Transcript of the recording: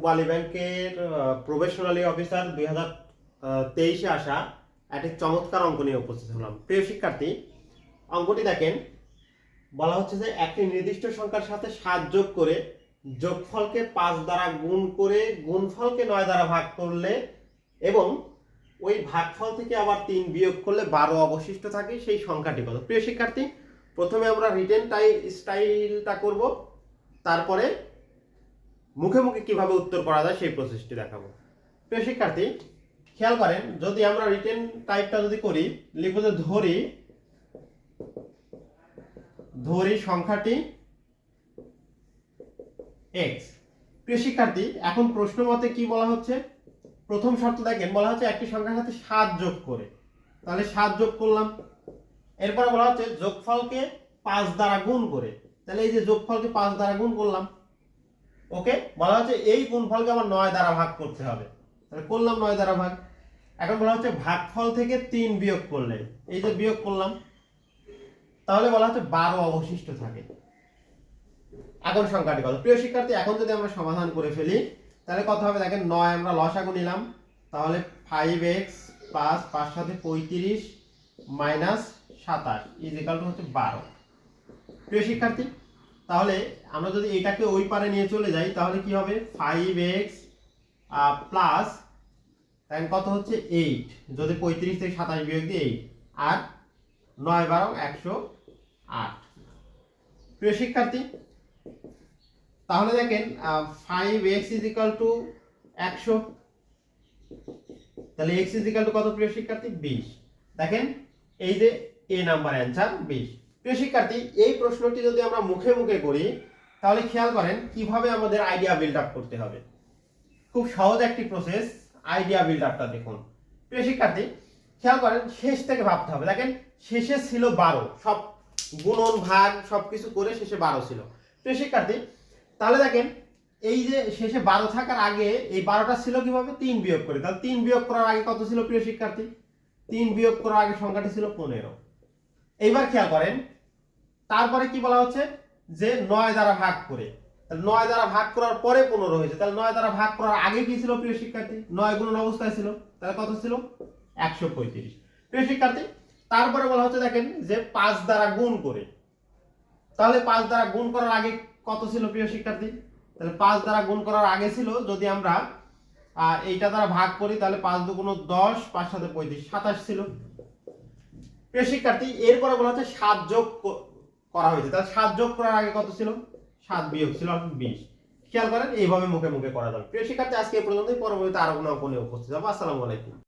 পূবালী ব্যাংকের professionally officer দুই হাজার তেইশে আসা একটি চমৎকার অঙ্ক নিয়ে উপস্থিত হলাম। প্রিয় শিক্ষার্থী, অঙ্কটি দেখেন। বলা হচ্ছে যে একটি নির্দিষ্ট সংখ্যার সাথে সাত যোগ করে যোগফলকে পাঁচ দ্বারা গুণ করে গুণফলকে নয় দ্বারা ভাগ করলে এবং ওই ভাগফল থেকে আবার তিন বিয়োগ করলে বারো অবশিষ্ট থাকে, সেই সংখ্যাটি কত? প্রিয় শিক্ষার্থী, প্রথমে আমরা রিটেন টাই, স্টাইলটা করব। তারপরে মুখে মুখে কীভাবে উত্তর করা যায় সেই প্রসেসটি দেখাবো। প্রিয় শিক্ষার্থী, খেয়াল করেন, যদি আমরা রিটেন টাইপটা যদি করি, লিখব যে ধরি ধরি সংখ্যাটি এক্স প্রিয় শিক্ষার্থী, এখন প্রশ্ন মতে কি বলা হচ্ছে? প্রথম শর্ত দেখেন, বলা হচ্ছে একটি সংখ্যার সাথে সাত যোগ করে। তাহলে সাত যোগ করলাম। এরপরে বলা হচ্ছে যোগফলকে পাঁচ দ্বারা গুণ করে। তাহলে এই যে যোগফলকে পাঁচ দ্বারা গুণ করলাম ওকে? বলা হচ্ছে এই গুণফলকে আমার নয় দ্বারা ভাগ করতে হবে। তাহলে করলাম নয় দ্বারা ভাগ। এখন বলা হচ্ছে ভাগফল থেকে তিন বিয়োগ করলে, এই যে বিয়োগ করলাম, তাহলে বলা হচ্ছে বারো অবশিষ্ট থাকে। এখন সংখ্যাটি কত? প্রিয় শিক্ষার্থী, এখন যদি আমরা সমাধান করে ফেলি, তাহলে কত হবে? দেখেন নয়, আমরা লসাগু নিলাম। তাহলে ফাইভ এক্স প্লাস পাঁচ সাথে পঁয়ত্রিশ মাইনাস সাতাশ টু হচ্ছে বারো। প্রিয় শিক্ষার্থী তাহলে আমরা যদি এটাকে ওই পারে নিয়ে চলে যাই, তাহলে কি হবে? ফাইভ এক্স প্লাস তাই কত হচ্ছে? এইট যদি পঁয়ত্রিশ থেকে সাতাশ বিয়োগ দিই এইট আর নয় বারো একশো আট। প্রিয় শিক্ষার্থী, তাহলে দেখেন ফাইভ এক্স ইজ টু একশো। তাহলে এক্স ইজ টু কত প্রিয় শিক্ষার্থী? বিশ। দেখেন, এই যে এ নাম্বার অ্যান্সার বিশ। প্রিয় শিক্ষার্থী, এই প্রশ্নটি যদি আমরা মুখে মুখে করি, তাহলে খেয়াল করেন কীভাবে আমাদের আইডিয়া বিল্ড আপ করতে হবে। খুব সহজ একটি প্রসেস আইডিয়া বিল্ড আপটা দেখুন। প্রিয় শিক্ষার্থী, খেয়াল করেন শেষ থেকে ভাবতে হবে। দেখেন, শেষে ছিল বারো, সব গুণন, ভাগ সব কিছু করে শেষে বারো ছিল। প্রিয় শিক্ষার্থী, তাহলে দেখেন, এই যে শেষে বারো থাকার আগে এই বারোটা ছিল কীভাবে? তিন বিয়োগ করে। তাহলে তিন বিয়োগ করার আগে কত ছিল প্রিয় শিক্ষার্থী? তিন বিয়োগ করার আগে সংখ্যাটি ছিল পনেরো। এইবার খেয়াল করেন, তারপরে কি বলা হচ্ছে? যে নয় দ্বারা ভাগ করে। তাহলে নয় দ্বারা ভাগ করার পরে পনেরো হয়েছে। তাহলে নয় দ্বারা ভাগ করার আগে কি ছিল প্রিয় শিক্ষার্থী? নয় গুণন অবস্থায় ছিল। তাহলে কত ছিল? একশো পঁয়ত্রিশ। প্রিয় শিক্ষার্থী, তারপরে বলা হচ্ছে, দেখেন, যে পাঁচ দ্বারা গুণ করে। তাহলে পাঁচ দ্বারা গুণ করার আগে কত ছিল প্রিয় শিক্ষার্থী? তাহলে পাঁচ দ্বারা গুণ করার আগে ছিল, যদি আমরা এইটা দ্বারা ভাগ করি, তাহলে পাঁচ দু দুগুণ দশ, পাঁচ সাথে পঁয়ত্রিশ, সাতাশ ছিল। প্রিয় শিক্ষার্থী, এরপরে বলা হচ্ছে সাত যোগ করা হয়েছে। তাহলে সাত যোগ করার আগে কত ছিল? সাত বিয়োগ ছিল বিশ। খেয়াল করেন, এইভাবে মুখে মুখে করা যাবে। প্রিয় শিক্ষার্থী, আজকে এ পর্যন্তই। পরবর্তীতে আরও কোনো উপস্থিত হব। আসসালামু আলাইকুম।